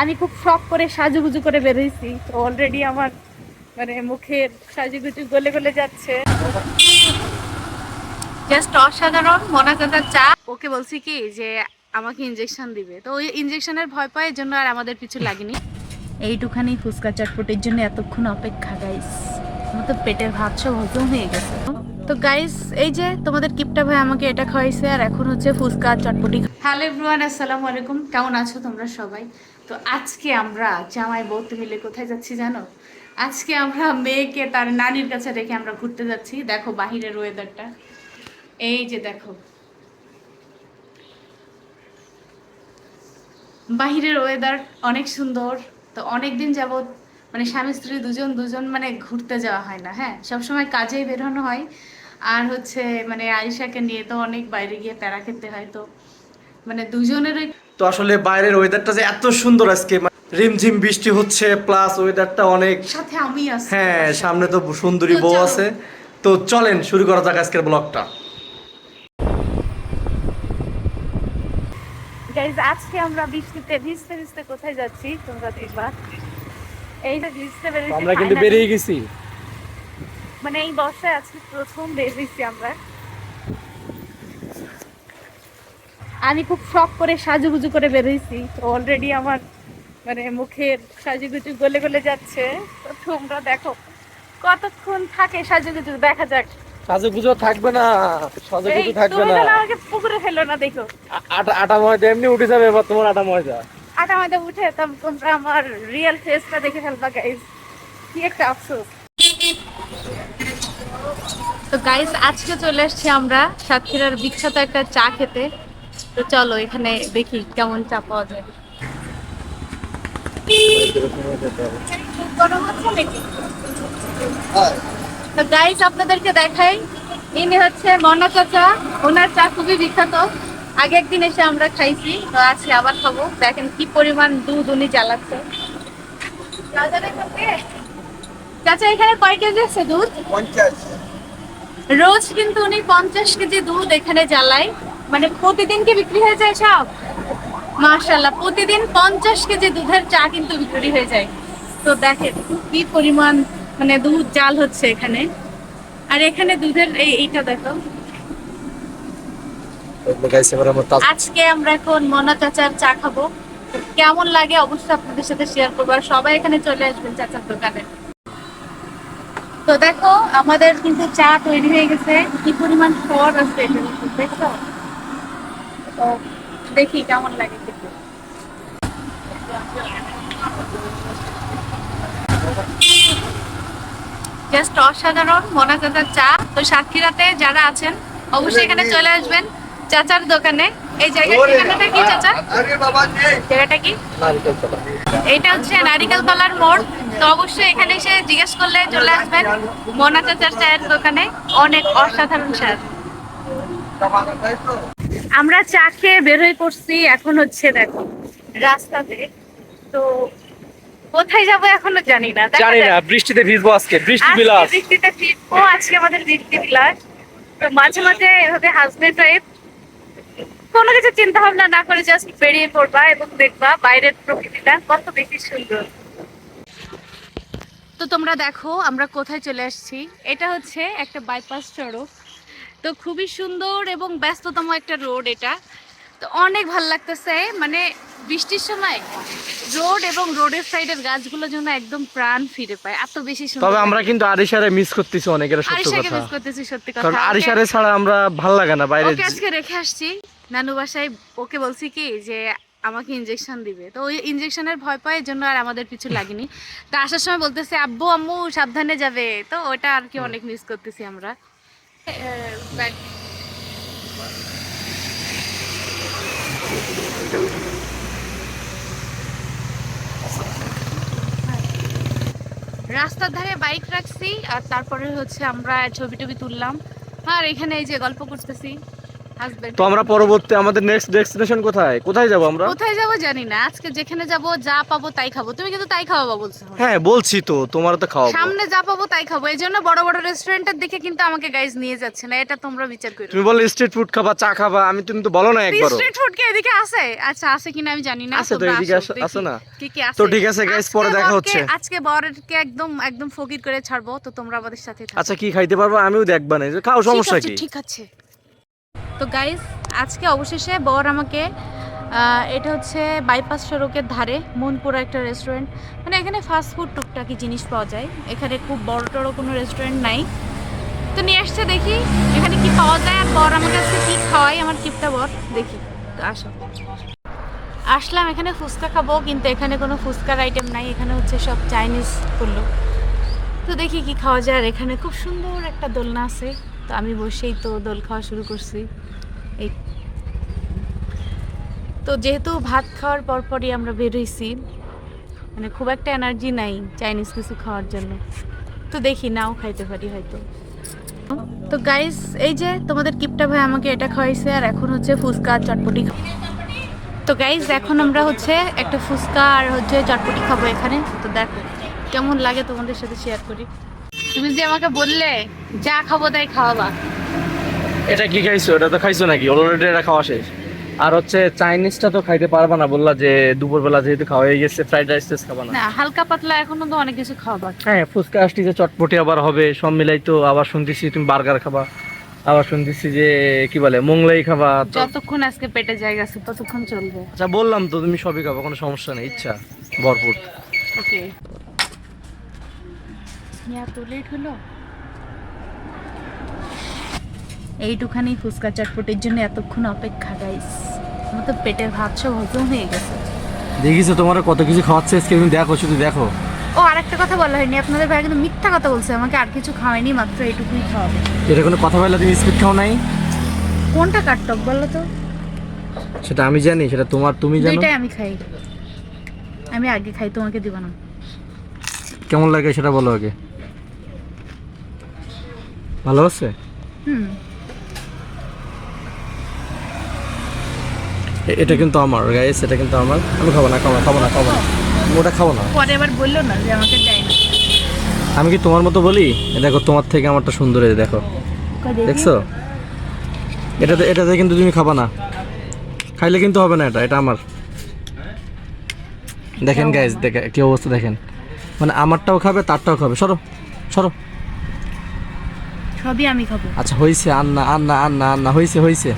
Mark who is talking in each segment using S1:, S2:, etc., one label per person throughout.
S1: আমি খুব শখ করে সাজুগুজু করে বেরোইছি। তো অলরেডি আমার মানে মুখের সাজুগুজু গলে গলে যাচ্ছে। জাস্ট অসাধারণ মনাজাদার চা। ওকে বলছি কি যে আমাকে ইনজেকশন দিবে। তো ওই ইনজেকশনের ভয় পায় এর জন্য আর আমাদের পিছু লাগেনি। এইটুখানি ফুচকা চটপটির জন্য এতক্ষণ অপেক্ষা গাইস আমার তো পেটের ভাত সব হজম হয়ে গেছে। তো গাইস এই যে তোমাদের কিপটা ভাই আমাকে এটা খাওয়াইছে আর এখন হচ্ছে ফুচকা চটপটি হ্যালো এভরিওয়ান আসসালামু আলাইকুম। কেমন আছো তোমরা সবাই? তো আজকে আমরা জামাই বউতে মিলে কোথায় যাচ্ছি জানো? আজকে আমরা মেয়েকে তার নানির কাছে রেখে আমরা ঘুরতে যাচ্ছি। দেখো বাহিরের ওয়েদারটা এই যে দেখো। বাহিরের ওয়েদার অনেক সুন্দর। তো অনেক দিন যাবত মানে স্বামী, স্ত্রী দুজন দুজন মানে ঘুরতে যাওয়া হয় না হ্যাঁ? সবসময় কাজেই বেরোনো হয়। আর হচ্ছে মানে আয়েশাকে নিয়ে তো অনেক বাইরে গিয়ে প্যারা খেতে হয়, তো মানে দুজনেরই
S2: তো আসলে বাইরের ওয়েদারটা যে এত সুন্দর আজকে মানে রিমঝিম বৃষ্টি হচ্ছে প্লাস ওয়েদারটা অনেক
S1: সাথে আমি আছি।
S2: হ্যাঁ সামনে তো সুন্দরী বউ আছে। তো চলেন শুরু করা যাক আজকের ব্লগটা
S1: গাইজ আজকে আমরা বৃষ্টিতে ভিজতে ভিজতে কোথায় যাচ্ছি? তোমরা দেখবা। এই যে ভিজতে বেরিয়েছি
S2: আমরা কিন্তু। বেরিয়ে গেছি।
S1: মানে এই বর্ষায় আজকে প্রথম বেরিয়েছি আমরা। আমি খুব শখ করে সাজুগুজু করে বেরিয়েছি তো অলরেডি আমার মানে মুখের সাজুগুজু গলে গলে যাচ্ছে। তো তোমরা দেখো কতক্ষণ থাকে সাজুগুজু? দেখা যাক।
S2: সাজু গুজো থাকবে না সাজু
S1: এই,
S2: থাকবে না।
S1: যেন আমাকে পুকুরে ফেলো না দেখো।
S2: আটা আটা ময়দা এমনি উঠে যাবে এবার তোমার আটা ময়দা।
S1: আটা মাঝে উঠে তখন তোমরা আমার রিয়েল ফেসটা দেখে ফেলবা গাইজ কি একটা আফসোস। তো গাইজ আজকে চলে আসছি আমরা সাতক্ষীরার বিখ্যাত একটা চা খেতে। তো চলো এখানে দেখি কেমন চা পাওয়া যায়। তো গাইজ আপনাদেরকে দেখাই ইনি হচ্ছে মনা চাচা। ওনার চা খুবই বিখ্যাত। আগে একদিন এসে আমরা খাইছি তো আজকে আবার খাব। দেখেন কি পরিমাণ দুধ উনি জ্বালাচ্ছে। চাচা এখানে কয় কেজি আছে দুধ? রোজ কিন্তু উনি পঞ্চাশ কেজি দুধ এখানে জ্বালায়। মানে প্রতিদিন কি বিক্রি হয়ে যায় সব? মাশাল্লাহ প্রতিদিন পঞ্চাশ কেজি দুধের চা কিন্তু বিক্রি হয়ে যায়। তো দেখেন কি পরিমাণ মানে দুধ জাল হচ্ছে এখানে। আর এখানে দুধের এই এইটা দেখো। আজকে আমরা এখন মনা চাচার চা খাব। কেমন লাগে অবশ্যই আপনাদের সাথে শেয়ার করব। আর সবাই এখানে চলে আসবেন চাচার দোকানে। তো দেখো আমাদের কিন্তু চা তৈরি হয়ে গেছে। কি পরিমাণ স্বাদ আছে এটার দেখছ? তো দেখি কেমন লাগে খেতে। জাস্ট অসাধারণ মনাজাদার চা। তো সাতক্ষীরাতে যারা আছেন, অবশ্যই এখানে চলে আসবেন চাচার দোকানে। এই জায়গার ঠিকানাটা কি, চাচা? জায়গাটা কি? এটা হচ্ছে নারিকেল তলার মোড়। তো অবশ্যই এখানে এসে জিজ্ঞেস করলে চলে আসবেন মোনা চাচার চায়ের দোকানে। অনেক অসাধারণ স্বাদ। আমরা চা খেয়ে বের হয়ে পড়ছি এখন হচ্ছে দেখো রাস্তাতে। তো কোথায় যাব এখনও জানি না
S2: জানি না বৃষ্টিতে ভিজবো আজকে বৃষ্টি
S1: আজকে
S2: বিলাস।
S1: বৃষ্টিতে ফিরবো আজকে আমাদের বৃষ্টি বিলাস। তো মাঝে মাঝে এভাবে হাজবেন্ড ওয়াইফ কোনো কিছু চিন্তা ভাবনা না করে জাস্ট বেরিয়ে পড়বা এবং দেখবা বাইরের প্রকৃতিটা কত বেশি সুন্দর। তো তোমরা দেখো আমরা কোথায় চলে আসছি? এটা হচ্ছে একটা বাইপাস সড়ক তো খুবই সুন্দর এবং ব্যস্ততম একটা রোড এটা। তো অনেক ভালো লাগতেছে মানে বৃষ্টির সময় রোড এবং রোডের সাইডের গাছগুলো যেন একদম প্রাণ ফিরে পায় এত বেশি সুন্দর।
S2: তবে আমরা কিন্তু আরিশারে মিস করতেছি অনেক এটা সত্য কথা।
S1: মিস করতেছি সত্যি কথা।
S2: কারণ আরিশারে ছাড়া আমরা ভালো লাগে না বাইরে
S1: ওকে আজকে রেখে আসছি। নানু বাসায় ওকে বলছি কি যে আমাকে ইনজেকশন দিবে। তো ওই ইনজেকশনের ভয় পায় এর জন্য আর আমাদের পিছু লাগেনি। তো আসার সময় বলতেছে আব্বু আম্মু সাবধানে যাবে। তো ওটা আর কি অনেক মিস করতেছি আমরা। রাস্তার ধারে বাইক রাখছি, আর তারপরে হচ্ছে আমরা ছবি টবি তুললাম। আর এখানে এই যে গল্প করতেছি। হাজবেন্ড
S2: তো আমরা পরবর্তী আমাদের নেক্সট ডেস্টিনেশন কোথায়? কোথায় যাব আমরা?
S1: কোথায় যাব জানি না। আজকে যেখানে যাব যা পাবো তাই খাব। তুমি কিন্তু তাই খাওয়াবা বলছো।
S2: হ্যাঁ বলছি তো তোমার তো খাওয়াবো।
S1: সামনে যা পাবো তাই খাব। এই জন্য বড় বড় রেস্টুরেন্টের দিকে কিন্তু আমাকে গাইজ নিয়ে যাচ্ছে না এটা তোমরা বিচার করো।
S2: তুমি বলে স্ট্রিট ফুড খাবা চা খাবা আমি তুমি তো বলো না একবারও।
S1: স্ট্রিট ফুড কি এদিকে আছে? আচ্ছা আছে কিনা আমি জানি না
S2: আছে তো, এদিকে আছে না?
S1: কি কি আছে।
S2: তো ঠিক আছে,
S1: আজকে
S2: পরে দেখা হচ্ছে।
S1: আজকে বরকে একদম একদম ফকির করে ছাড়বো তো তোমরা আমাদের সাথে থাকো।
S2: আচ্ছা কি খাইতে পারব? আমিও দেখবা না। খাও সমস্যা কি?
S1: ঠিক আছে। তো গাইস আজকে অবশেষে বর আমাকে এটা হচ্ছে বাইপাস সড়কের ধারে, মনপুরা একটা রেস্টুরেন্ট মানে এখানে ফাস্ট ফুড টুকটাকি জিনিস পাওয়া যায়। এখানে খুব বড় টড়ো কোনো রেস্টুরেন্ট নাই। তো নিয়ে আসছে দেখি, এখানে কি পাওয়া যায় আর বর আমার কাছে কি খাওয়াই আমার কিপটা বর, দেখি। তো আসো। আসলাম, এখানে ফুচকা খাব, কিন্তু এখানে কোনো ফুচকার আইটেম নাই, এখানে হচ্ছে সব চাইনিজ করল তো দেখি কি খাওয়া যায়, আর এখানে খুব সুন্দর একটা দোলনা আছে। তো আমি বসেই তো দোল খাওয়া শুরু করছি। এই তো যেহেতু ভাত খাওয়ার পরপরই আমরা বের হয়েছি মানে খুব একটা এনার্জি নাই চাইনিজ কিছু খাওয়ার জন্য। তো দেখি নাও খাইতে পারি হয়তো। তো গাইস এই যে তোমাদের কিপটা ভাই আমাকে এটা খাওয়াইছে আর এখন হচ্ছে ফুচকা আর চটপটি তো গাইস এখন আমরা হচ্ছে একটা ফুচকা আর হচ্ছে চটপটি খাব এখানে। তো দেখো, কেমন লাগে তোমাদের সাথে শেয়ার করি। তুমি যে আমাকে বললে যা খাব তাই খাওয়াবা।
S2: এটা কি খাইছো? এটা তো খাইছো নাকি? অলরেডি এটা খাওয়া শেষ। আর হচ্ছে চাইনিজটা তো খাইতে পারবা না বললা যে দুপুরবেলা যেহেতু খাওয়া হয়ে গেছে ফ্রাইড রাইস টেস খাবা না।
S1: হালকা পাতলা এখনও তো অনেক কিছু খাওয়াবা
S2: হ্যাঁ ফুচকা আসটি যে চটপটি আবার হবে সব মিলাই তো আবার শুনতেছি তুমি বার্গার খাবা। আবার শুনতেছি যে কি বলে মোংলাই খাবা
S1: যতক্ষণ আজকে পেটে জায়গা আছে ততক্ষণ চলবে।
S2: আচ্ছা বললাম তো তুমি সবই খাবা কোনো সমস্যা নেই ইচ্ছা ভরপুর।
S1: ওকে এত লেট হলো? এইটুখানি ফুচকা চটপটির জন্য এতক্ষণ অপেক্ষা গাইস আমার তো পেটের ভাত সব হজম হয়ে গেছে।
S2: দেখিছো তোমার কত কিছু খাওয়াচ্ছে? আজকে তুমি দেখো শুধু দেখো।
S1: ও আরেকটা কথা বলা হয়নি আপনাদের ভাই কিন্তু মিথ্যা কথা বলছে আমাকে আর কিছু খাওয়ায়নি মাত্র এইটুকুই খাওয়াবে।
S2: এটা কোনো কথা বললে তুমি স্পিড খাও নাই?
S1: কোনটা কাটটক বলো তো?
S2: সেটা আমি জানি সেটা তোমার তুমি জানো?
S1: দুইটাই আমি খাই। আমি আগে খাই তোমাকে দিব না।
S2: কেমন লাগে সেটা বলো আগে। ভালো আছে?
S1: হুম।
S2: এটা কিন্তু আমার গাইস এটা কিন্তু আমার। আমি খাব না খাব না খাব না খাব না। ওটা খাব না।
S1: পরে বলল না যে আমাকে দেয় না।
S2: আমি কি তোমার মতো বলি? দেখো তোমার থেকে আমারটা সুন্দর এই দেখো? দেখছ? এটাতে এটাতে কিন্তু তুমি খাবা না। খাইলে কিন্তু হবে না এটা এটা আমার। দেখেন গাইস দেখে কি অবস্থা দেখেন। মানে আমারটাও খাবে তারটাও খাবে। সরো সরো।
S1: সবই আমি খাব।
S2: আচ্ছা হয়েছে আন্না আন্না আন্না আন্না হয়েছে হয়েছে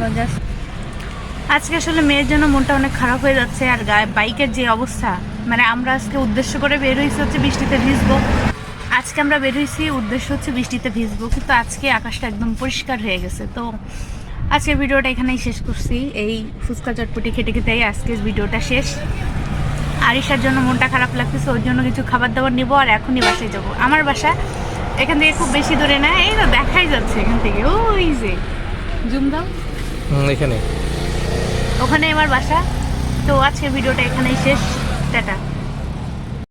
S1: মজা আজকে আসলে মেয়ের জন্য মনটা অনেক খারাপ হয়ে যাচ্ছে আর গায়ে বাইকের যে অবস্থা মানে আমরা আজকে উদ্দেশ্য করে বের হয়েছি হচ্ছে বৃষ্টিতে ভিজবো। আজকে আমরা বের হয়েছি উদ্দেশ্য হচ্ছে বৃষ্টিতে ভিজবো, কিন্তু আজকে আকাশটা একদম পরিষ্কার হয়ে গেছে। তো আজকের ভিডিওটা এখানেই শেষ করছি। এই ফুচকা চটপটি খেতে খেতেই আজকের ভিডিওটা শেষ। আরিশার জন্য মনটা খারাপ লাগতেছে, ওর জন্য কিছু খাবার দাবার নিবো আর এখনই বাসায় যাব। আমার বাসা এখান থেকে খুব বেশি দূরে না, এই তো দেখাই যাচ্ছে এখান থেকে। ওই যে, জুম দাও।
S2: এখানে।
S1: ওখানে আমার বাসা। তো আজকের ভিডিওটা এখানেই শেষ। টাটা।